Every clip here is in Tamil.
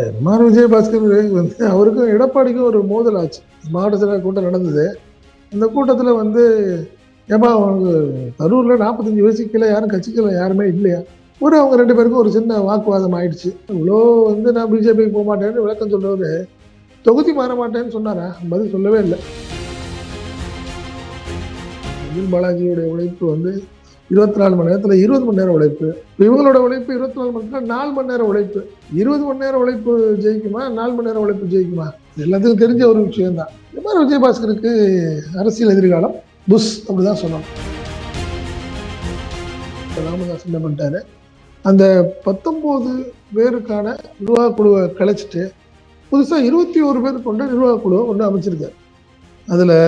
எம்ஆர் விஜயபாஸ்கர் வந்து அவருக்கும் எடப்பாடிக்கும் ஒரு மோதல் ஆச்சு. மாவட்ட செயலாளர் கூட்டம் நடந்தது. அந்த கூட்டத்தில் வந்து ஏப்பா அவங்க கரூரில் நாற்பத்தஞ்சு வயசுக்கு கீழே யாரும் கட்சிக்கல யாருமே இல்லையா? ஒரு அவங்க ரெண்டு பேருக்கும் ஒரு சின்ன வாக்குவாதம் ஆயிடுச்சு. இவ்வளோ வந்து நான் பிஜேபிக்கு போக மாட்டேன்னு விளக்கம் சொல்றவர் தொகுதி மாற மாட்டேன்னு சொன்னாரா? பதில் சொல்லவே இல்லை. செந்தில் பாலாஜியோடைய உழைப்பு வந்து இருபத்தி நாலு மணி நேரத்தில் இருபது மணி நேரம் உழைப்பு. இவங்களோட உழைப்பு இருபத்தி நாலு மணி நேரத்தில் நாலு மணி நேரம் உழைப்பு. இருபது மணி நேரம் உழைப்பு ஜெயிக்குமா? நாலு மணி நேரம் உழைப்பு ஜெயிக்குமா? இது எல்லாத்துக்கும் தெரிஞ்ச ஒரு விஷயம் தான் இந்த மாதிரி விஜயபாஸ்கருக்கு அரசியல் எதிர்காலம் புஷ் அப்படிதான் சொல்லணும். ராமதாஸ் என்ன பண்ணிட்டாரு? அந்த பத்தொம்போது பேருக்கான நிர்வாக குழுவை கலைச்சிட்டு புதுசாக இருபத்தி ஒரு பேர் கொண்ட நிர்வாக குழுவை ஒன்று அமைச்சிருக்காரு. அதில்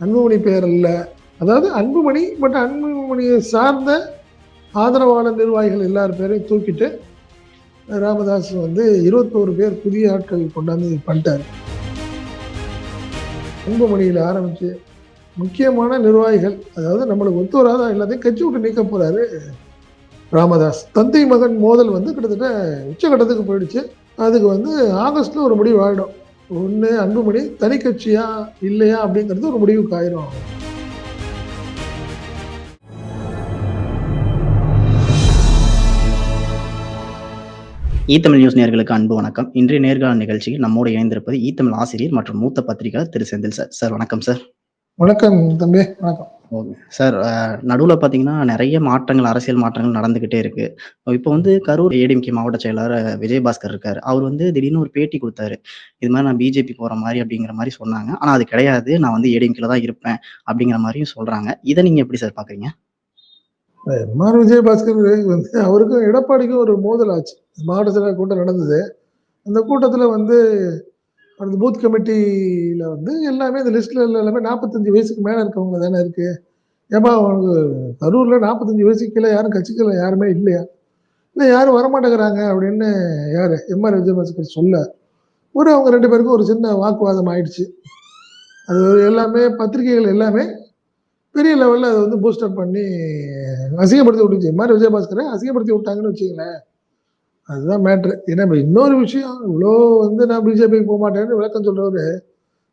அன்புமணி பெயர் இல்லை அதாவது அன்புமணி பட் அன்புமணியை சார்ந்த ஆதரவாளர் நிர்வாகிகள் எல்லார் பேரையும் தூக்கிட்டு ராமதாஸ் வந்து இருபத்தோரு பேர் புதிய ஆட்கள் கொண்டாந்து பண்ணிட்டார். கும்பமணியில் ஆரம்பித்து முக்கியமான நிர்வாகிகள் அதாவது நம்மளுக்கு ஒத்து வராத எல்லாத்தையும் கட்சி விட்டு நீக்க போகிறாரு ராமதாஸ். தந்தை மகன் மோதல் வந்து கிட்டத்தட்ட உச்சகட்டத்துக்கு போயிடுச்சு. அதுக்கு வந்து ஆகஸ்ட்ல ஒரு முடிவு ஆகிடும் ஒன்று அன்புமணி தனி கட்சியா இல்லையா அப்படிங்கிறது ஒரு முடிவுக்கு ஆயிரும். ஈத்தமிழ் நியூஸ் நேர்களுக்கு அன்பு வணக்கம். இன்றைய நேர்காணல் நிகழ்ச்சியில் நம்மோடு இணைந்திருப்பது ஈத்தமிழ் ஆசிரியர் மற்றும் மூத்த பத்திரிகையாளர் திரு செந்தில் சார். சார் வணக்கம் சார். வணக்கம் தம்பி வணக்கம். ஓகே. சார் நடுவில் பார்த்தீங்கன்னா நிறைய மாற்றங்கள் அரசியல் மாற்றங்கள் நடந்துகிட்டே இருக்கு. இப்போ வந்து கரூர் ஏடிஎம்கே மாவட்ட செயலாளர் விஜயபாஸ்கர் இருக்காரு. அவர் வந்து திடீர்னு ஒரு பேட்டி கொடுத்தாரு. இது மாதிரி நான் பிஜேபி போற மாதிரி அப்படிங்கிற மாதிரி சொன்னாங்க. ஆனா அது கிடையாது. நான் வந்து ஏடிஎம்கேல தான் இருப்பேன் அப்படிங்கிற மாதிரியும் சொல்றாங்க. இதை நீங்க எப்படி சார் பாக்குறீங்க? எம்ஆர் விஜயபாஸ்கர் வந்து அவருக்கும் எடப்பாடிக்கும் ஒரு மோதல் ஆச்சு மாவட்ட செயலாளர் கூட்டம் நடந்தது. அந்த கூட்டத்தில் வந்து அந்த பூத் கமிட்டியில் வந்து எல்லாமே இந்த லிஸ்ட்டில் எல்லாமே நாற்பத்தஞ்சு வயசுக்கு மேலே இருக்கவங்க தானே இருக்குது ஏப்பா அவனுக்கு கரூரில் நாற்பத்தஞ்சு வயசுக்கு கீழே யாரும் கட்சிக்கல யாருமே இல்லையா? இல்லை யாரும் வரமாட்டேங்கிறாங்க அப்படின்னு யார்? எம்ஆர் விஜயபாஸ்கர் சொல்ல. ஒரு அவங்க ரெண்டு பேருக்கும் ஒரு சின்ன வாக்குவாதம் ஆயிடுச்சு. அது எல்லாமே பத்திரிகைகள் எல்லாமே பெரிய லெவலில் அதை வந்து பூஸ்டர் பண்ணி அசிங்கப்படுத்தி விட்டுச்சு மாதிரி விஜயபாஸ்கரை அசிங்கப்படுத்தி விட்டாங்கன்னு வச்சுங்களேன் அதுதான் மேட்ரு ஏன்னா இப்போ இன்னொரு விஷயம் இவ்வளோ வந்து நான் பிஜேபிக்கு போக மாட்டேன்னு விளக்கம் சொல்கிறவர்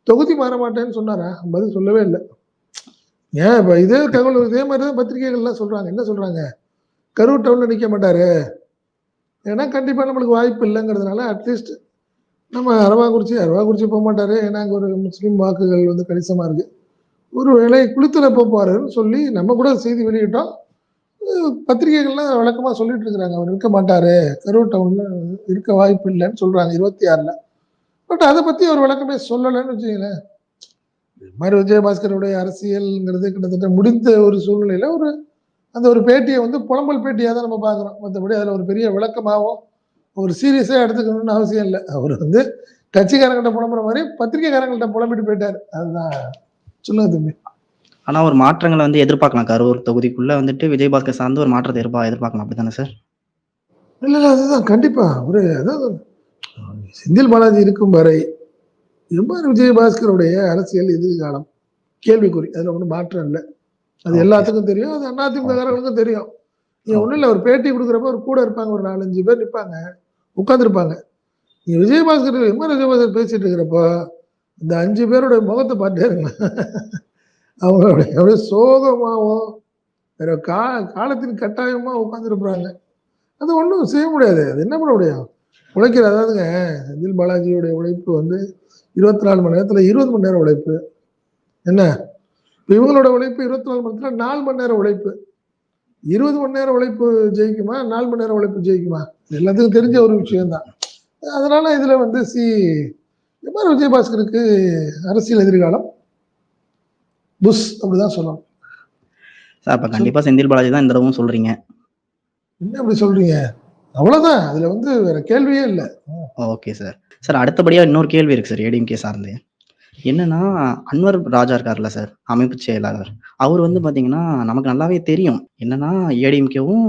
தொகுதி மாற மாட்டேன்னு சொன்னாரா? பதில் சொல்லவே இல்லை. ஏன் இப்போ இதே தகவல் இதே மாதிரி தான் பத்திரிகைகள்லாம் சொல்கிறாங்க என்ன சொல்கிறாங்க கரூர் டவுனில் நிற்க மாட்டார். ஏன்னா கண்டிப்பாக நம்மளுக்கு வாய்ப்பு இல்லைங்கிறதுனால அட்லீஸ்ட் நம்ம அரவாக்குறிச்சி அரவாக்குறிச்சி போக மாட்டார். ஏன்னா அங்கே ஒரு முஸ்லீம் வாக்குகள் வந்து கணிசமாக இருக்குது ஒரு வேளை குளித்தில் போப்பாருன்னு சொல்லி நம்ம கூட செய்தி வெளியிட்டோம். பத்திரிகைகள்லாம் வழக்கமாக சொல்லிட்டு இருக்கிறாங்க. அவர் இருக்க மாட்டார். கரூர் டவுனில் இருக்க வாய்ப்பு இல்லைன்னு சொல்கிறாங்க இருபத்தி ஆறில் பட் அதை பற்றி அவர் விளக்கமே சொல்லலைன்னு வச்சுங்களேன் இது மாதிரி விஜயபாஸ்கருடைய அரசியல்ங்கிறது கிட்டத்தட்ட முடிந்த ஒரு சூழ்நிலையில் ஒரு அந்த ஒரு பேட்டியை வந்து புலம்பல் பேட்டியாக தான் நம்ம பார்க்குறோம். மற்றபடி அதில் ஒரு பெரிய விளக்கமாகவும் ஒரு சீரியஸாக எடுத்துக்கணும்னு அவசியம் இல்லை. அவர் வந்து கட்சிக்காரங்கள்ட்ட புலம்புற மாதிரி பத்திரிகைக்காரங்கள்ட்ட புலம்பிட்டு போயிட்டார். அதுதான் சொல்லுங்க தம்பி ஆனா ஒரு மாற்றங்களை வந்து எதிர்பார்க்கலாம் கரூர் தொகுதிக்குள்ள வந்துட்டு விஜயபாஸ்கர் சார்ந்து ஒரு மாற்றத்தை எதிர்பா எதிர்பார்க்கலாம் அப்படித்தானே சார்? இல்ல இல்ல அதுதான் கண்டிப்பா. ஒரு அதாவது செந்தில் பாலாஜி இருக்கும் வரை எம்ஆர் விஜயபாஸ்கருடைய அரசியல் எதிர்காலம் கேள்விக்குறி. அதுல ஒன்றும் மாற்றம் இல்லை. அது. எல்லாத்துக்கும் தெரியும் அது அதிமுககாரங்களுக்கும் தெரியும். நீங்க ஒண்ணும் இல்லை ஒரு பேட்டி கொடுக்குறப்ப ஒரு கூட இருப்பாங்க ஒரு நாலஞ்சு பேர் நிற்பாங்க உட்காந்துருப்பாங்க நீங்க விஜயபாஸ்கர் எம்ஆர் விஜயபாஸ்கர் பேசிட்டு இருக்கிறப்போ இந்த அஞ்சு பேரோட முகத்தை பார்த்தே இருங்க அவங்களோட அப்படியே சோகமாகவும் வேற கா காலத்தின் கட்டாயமா உட்காந்துருப்பாங்க அது ஒன்றும் செய்ய முடியாது. அது என்ன பண்ண முடியும்? உழைக்கிற அதாவதுங்க செந்தில் பாலாஜியோடைய உழைப்பு வந்து இருபத்தி நாலு மணி நேரத்தில் இருபது மணி நேரம் உழைப்பு. என்ன? இப்போ இவங்களோட உழைப்பு இருபத்தி நாலு மணி நேரத்தில் நாலு மணி நேரம் உழைப்பு. இருபது மணி நேரம் உழைப்பு ஜெயிக்குமா? நாலு மணி நேரம் உழைப்பு ஜெயிக்குமா? எல்லாத்துக்கும் தெரிஞ்ச ஒரு விஷயம்தான். அதனால இதில் வந்து சி எம்ஆர் விஜயபாஸ்கருக்கு அரசியல் எதிர்காலம் புஷ் அப்படிதான் சொல்லணும். சார் அப்ப கண்டிப்பா செந்தில் பாலாஜி தான் இந்த தடவும் சொல்றீங்க. என்ன அப்படி சொல்றீங்க? அவ்வளவுதான். அதுல வந்து வேற கேள்வியே இல்லை. Okay sir. சார் அடுத்தபடியா இன்னொரு கேள்வி இருக்கு சார் ஏடிஎம்கே சார்ந்து. என்னன்னா அன்வர் ராஜா இருக்கார்ல சார் அமைப்பு செயலாளர். அவர் வந்து பாத்தீங்கன்னா நமக்கு நல்லாவே தெரியும். என்னன்னா ஏடிஎம்கேவும்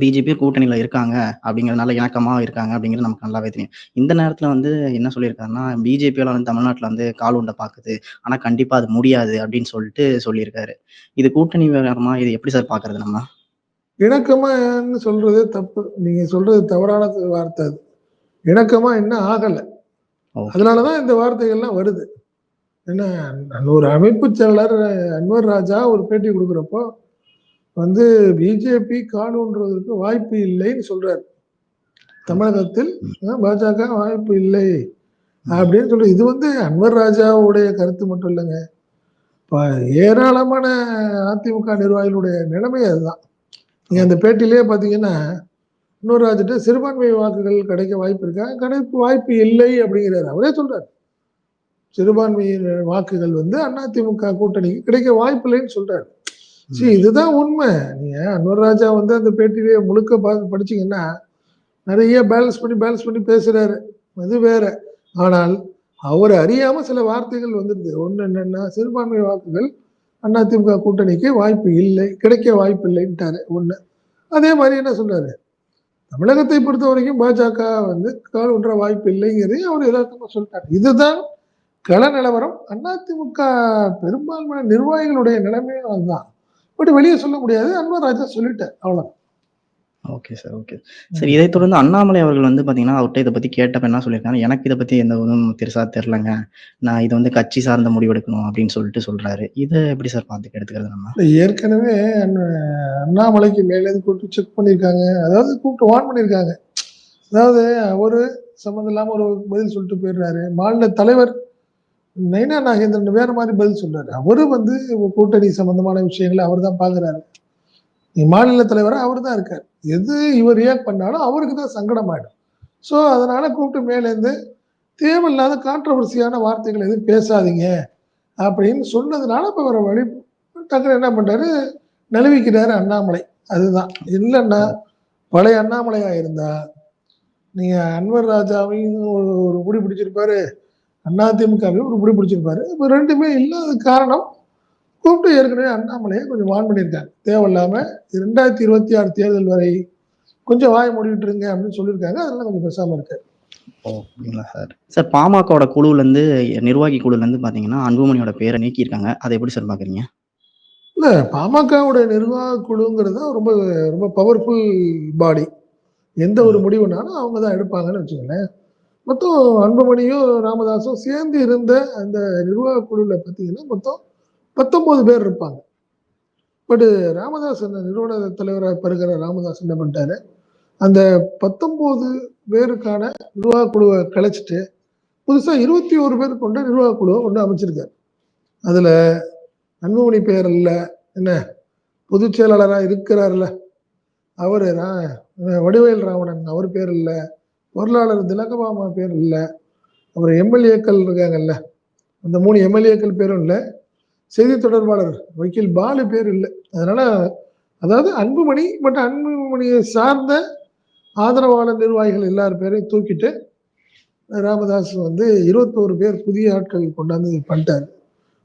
பிஜேபி கூட்டணியில இருக்காங்க அப்படிங்கறதுனால இணக்கமா இருக்காங்க அப்படிங்கிறது நமக்கு நல்லாவே தெரியும். இந்த நேரத்துல வந்து என்ன சொல்லியிருக்காருன்னா பிஜேபியால வந்து தமிழ்நாட்டுல வந்து கால் உண்டை பாக்குது. ஆனா கண்டிப்பா அது முடியாது அப்படின்னு சொல்லிட்டு சொல்லியிருக்காரு. இது கூட்டணி விவகாரமா இது எப்படி சார் பாக்குறது நம்ம? இணக்கமான்னு சொல்றது தப்பு. நீங்க சொல்றது தவறான வார்த்தை அது. இணக்கமா இன்னும் ஆகல. ஓகே. அதனாலதான் இந்த வார்த்தைகள்லாம் வருது. ஏன்னா ஒரு அமைப்பு செயலர் அன்வர் ராஜா ஒரு பேட்டி கொடுக்குறப்போ வந்து பிஜேபி காலூன்றுவதற்கு வாய்ப்பு இல்லைன்னு சொல்றார். தமிழகத்தில் பாஜக வாய்ப்பு இல்லை அப்படின்னு சொல்லி இது வந்து அன்வர் ராஜாவுடைய கருத்து மட்டும் இல்லைங்க. இப்போ ஏராளமான அதிமுக நிர்வாகிகளுடைய நிலைமை அதுதான். நீங்கள் அந்த பேட்டியிலேயே பார்த்தீங்கன்னா இன்னொரு ராஜிட்ட சிறுபான்மை வாக்குகள் கிடைக்க வாய்ப்பு இருக்கா? கிடைக்க வாய்ப்பு இல்லை அப்படிங்கிறாரு. அவரே சொல்றாரு. சிறுபான்மையின் வாக்குகள் வந்து அதிமுக கூட்டணிக்கு கிடைக்க வாய்ப்பு இல்லைன்னு சொல்றாரு. சரி இதுதான் உண்மை. நீங்க அன்வர் ராஜா வந்து அந்த பேட்டியிலேயே முழுக்க பார்த்து படிச்சீங்கன்னா நிறைய பேலன்ஸ் பண்ணி பேலன்ஸ் பண்ணி பேசுறாரு. அது வேற. ஆனால் அவர் அறியாம சில வார்த்தைகள் வந்துருது ஒன்று என்னன்னா சிறுபான்மை வாக்குகள் அதிமுக கூட்டணிக்கு வாய்ப்பு இல்லை கிடைக்க வாய்ப்பு இல்லைன்ட்டாரு. ஒண்ணு. அதே மாதிரி என்ன சொல்றாரு தமிழகத்தை பொறுத்த வரைக்கும் பாஜக வந்து கால் ஒன்ற வாய்ப்பு இல்லைங்கிறதையும் அவர் யதார்த்தமா சொல்லிட்டார். இதுதான் கள நிலவரம். அதிமுக பெரும்பான்மையான நிர்வாகிகளுடைய நிலைமையும் அதுதான். பட் வெளியே சொல்ல முடியாது. அன்வர் ராஜா சொல்லிட்டார். அவ்வளவு ஓகே சார் ஓகே. சரி இதை தொடர்ந்து அண்ணாமலை அவர்கள் வந்து பாத்தீங்கன்னா அவர்கிட்ட இதை பத்தி கேட்டப்ப என்ன சொல்லியிருக்காரு எனக்கு இதை பத்தி எந்த இதுவும் பெருசா தெரிலங்க நான் இது வந்து கட்சி சார்ந்த முடிவெடுக்கணும் அப்படின்னு சொல்லிட்டு சொல்றாரு. இதை எப்படி சார் பார்த்து எடுத்துக்கிறது நம்ம? ஏற்கனவே அண்ண- அண்ணாமலைக்கு மேலே கூப்பிட்டு செக் பண்ணியிருக்காங்க. அதாவது கூப்பிட்டு வான் பண்ணியிருக்காங்க. அதாவது அவரு சம்மந்தம் இல்லாம ஒரு பதில் சொல்லிட்டு போயிடுறாரு. மாநில தலைவர் நைனா நாகேந்திரன் வேற மாதிரி பதில் சொல்றாரு. அவரு வந்து கூட்டணி சம்பந்தமான விஷயங்களை அவர் தான் பாக்குறாரு மாநில தலைவரா அவர் தான் இருக்கார். எது இவர் ரியாக்ட் பண்ணாலும் அவருக்கு தான் சங்கடம் ஆயிடும். ஸோ அதனால கூப்பிட்டு மேலேருந்து தேவையில்லாத கான்ட்ரவர்சியான வார்த்தைகள் எதுவும் பேசாதீங்க அப்படின்னு சொன்னதுனால இப்போ வர வழி டக்குனு என்ன பண்ணுறாரு நழுவிக்கிறாரு அண்ணாமலை. அதுதான். இல்லைன்னா பழைய அண்ணாமலையாக இருந்தா நீங்கள் அன்வர் ராஜாவையும் ஒரு ஒரு பிடிச்சிருப்பாரு. அதிமுகவையும் ஒரு பிடி பிடிச்சிருப்பாரு. இப்போ ரெண்டுமே இல்லாத காரணம் கூப்பிட்டு ஏற்கனவே அண்ணாமலையை கொஞ்சம் வான் பண்ணியிருக்காங்க தேவையில்லாம ரெண்டாயிரத்தி இருபத்தி ஆறு தேர்தல் வரை கொஞ்சம் வாய மூடிட்டு இருங்க அப்படின்னு சொல்லியிருக்காங்க அதெல்லாம் கொஞ்சம் பேசாம இருக்காரு. ஓ அப்படிங்களா சார்? சார் பாமகவோட குழுல இருந்து நிர்வாகி குழுல இருந்து பாத்தீங்கன்னா அன்புமணியோட பேரை நீக்கியிருக்காங்க. அதை எப்படி சார் பாக்குறீங்க இல்ல பாமகவோட நிர்வாக குழுங்கிறது தான் ரொம்ப ரொம்ப பவர்ஃபுல் பாடி எந்த ஒரு முடிவுனாலும் அவங்க தான் எடுப்பாங்கன்னு வச்சுக்கோங்களேன். மொத்தம் அன்புமணியும் ராமதாஸும் சேர்ந்து இருந்த அந்த நிர்வாக குழுவில் பார்த்தீங்கன்னா மொத்தம் பத்தொம்போது பேர் இருப்பாங்க. பட் ராமதாஸ் அந்த நிறுவன தலைவராக பெறுகிற ராமதாஸ் என்ன பண்ணிட்டாரு? அந்த பத்தொம்போது பேருக்கான நிர்வாக குழுவை கலைச்சிட்டு புதுசாக இருபத்தி ஒரு பேர் கொண்ட நிர்வாக குழுவை ஒன்று அமைச்சிருக்காரு. அதில் அன்புமணி பேர் இல்லை. என்ன? பொதுச் செயலாளராக இருக்கிறார்ல. அவர் ரா- வடிவேல் ராவணன் அவர் பேர் இல்லை. பொருளாளர் திலகபாமா பேர் இல்லை. அப்புறம் எம்எல்ஏக்கள் இருக்காங்கல்ல. அந்த மூணு எம்எல்ஏக்கள் பேரும் இல்லை. செய்தி தொடர்பாளர் வக்கீல் பாலு பேர் இல்லை. அதனால அதாவது அன்புமணி பட் அன்புமணியை சார்ந்த ஆதரவாளர் நிர்வாகிகள் எல்லார் பேரையும் தூக்கிட்டு ராமதாஸ் வந்து இருபத்தோரு பேர் புதிய ஆட்கள் கொண்டாந்து பண்ணிட்டார்.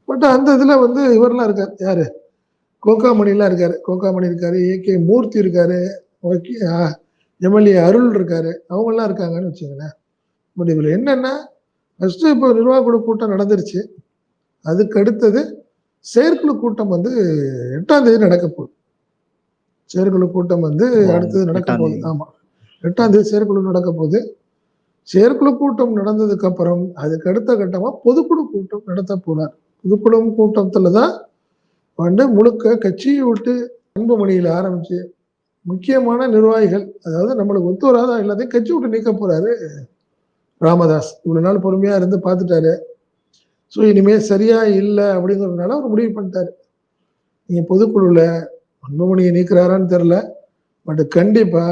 பட் அந்த இதில் வந்து இவரெல்லாம் இருக்கார். யார்? கோகாமணிலாம் இருக்கார். கோகாமணி இருக்கார். A K Murthy okay MLA Arul இருக்காரு. அவங்கெல்லாம் இருக்காங்கன்னு வச்சுங்களேன் பட் இதுல என்னன்னா ஃபர்ஸ்ட் இப்போ நிர்வாக குழு கூட்டம் நடந்துருச்சு. அதுக்கு அடுத்தது செயற்குழு கூட்டம் வந்து எட்டாம் தேதி நடக்க போகுது. செயற்குழு கூட்டம் வந்து அடுத்தது நடக்க போகுது. தேதி. ஆமா. எட்டாம் தேதி செயற்குழு நடக்க போகுது. செயற்குழு கூட்டம் நடந்ததுக்கு அப்புறம் அதுக்கு அடுத்த கட்டமா பொதுக்குழு கூட்டம் நடத்த போறார். பொதுக்குழு கூட்டத்துல தான் வந்து முழுக்க கட்சியை விட்டு அன்புமணியில ஆரம்பிச்சு முக்கியமான நிர்வாகிகள் அதாவது நம்மளுக்கு ஒத்து வராத எல்லாத்தையும் கட்சி விட்டு நீக்க போறாரு ராமதாஸ். இவ்வளவு நாள் பொறுமையா இருந்து பார்த்துட்டாரு. ஸோ இனிமேல் சரியா இல்லை அப்படிங்கிறதுனால அவர் முடிவு பண்ணிட்டாரு. நீங்க பொதுக்குழுல அன்புமணியை நீக்கிறாரான்னு தெரில பட் கண்டிப்பா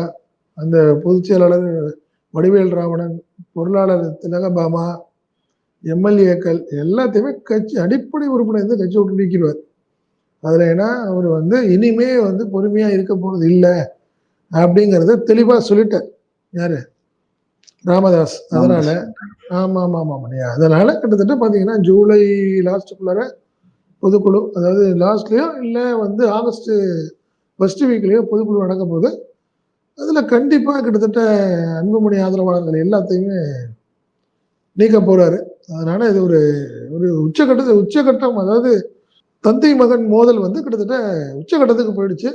அந்த பொதுச் செயலாளர் வடிவேல் ராவணன் பொருளாளர் திலகபாமா எம்எல்ஏக்கள் எல்லாத்தையுமே கட்சி அடிப்படை உறுப்பினர் இருந்து கட்சி விட்டு நீக்கிடுவார். அதுல ஏன்னா அவர் வந்து இனிமே வந்து பொறுமையா இருக்க போறது இல்லை அப்படிங்கறத தெளிவா சொல்லிட்டார். யாரு? ராமதாஸ். அதனால ஆமா ஆமா ஆமா ஆமா. அதனால கிட்டத்தட்ட பாத்தீங்கன்னா ஜூலை லாஸ்ட்டுக்குள்ளார பொதுக்குழு அதாவது லாஸ்ட்லயோ இல்ல வந்து ஆகஸ்ட் ஃபர்ஸ்ட் வீக்லயோ பொதுக்குழு நடக்க போகுது. அதுல கண்டிப்பா கிட்டத்தட்ட அன்புமணி ஆதரவாளர்கள் எல்லாத்தையுமே நீக்க போறாரு. அதனால இது ஒரு ஒரு உச்சகட்ட உச்சகட்டம். அதாவது தந்தை மகன் மோதல் வந்து கிட்டத்தட்ட உச்சகட்டத்துக்கு போயிடுச்சு.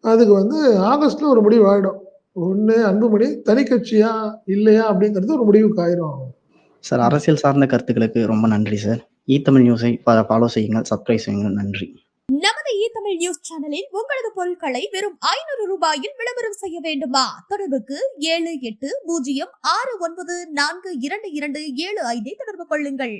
அதுக்கு வந்து ஆகஸ்ட்ல ஒரு முடிவு ஆயிடும். ஒண்ணு அன்புமணி தனி கட்சியா இல்லையா அப்படிங்கிறது ஒரு முடிவுக்கு ஆயிரும். சார் அரசியல் சார்ந்த கருத்துக்களுக்கு ரொம்ப நன்றி சார். ஈ தமிழ் நியூஸை ஃபாலோ செய்யுங்கள் சப்ஸ்கிரைப் செய்யுங்கள். நன்றி. நமது இ தமிழ் நியூஸ் சேனலில் உங்களது பொருட்களை வெறும் ஐநூறு ரூபாயில் விளம்பரம் செய்ய வேண்டுமா? தொடர்புக்கு ஏழு எட்டு பூஜ்ஜியம் ஆறு ஒன்பது நான்கு இரண்டு இரண்டு ஏழு ஐந்தை தொடர்பு கொள்ளுங்கள்.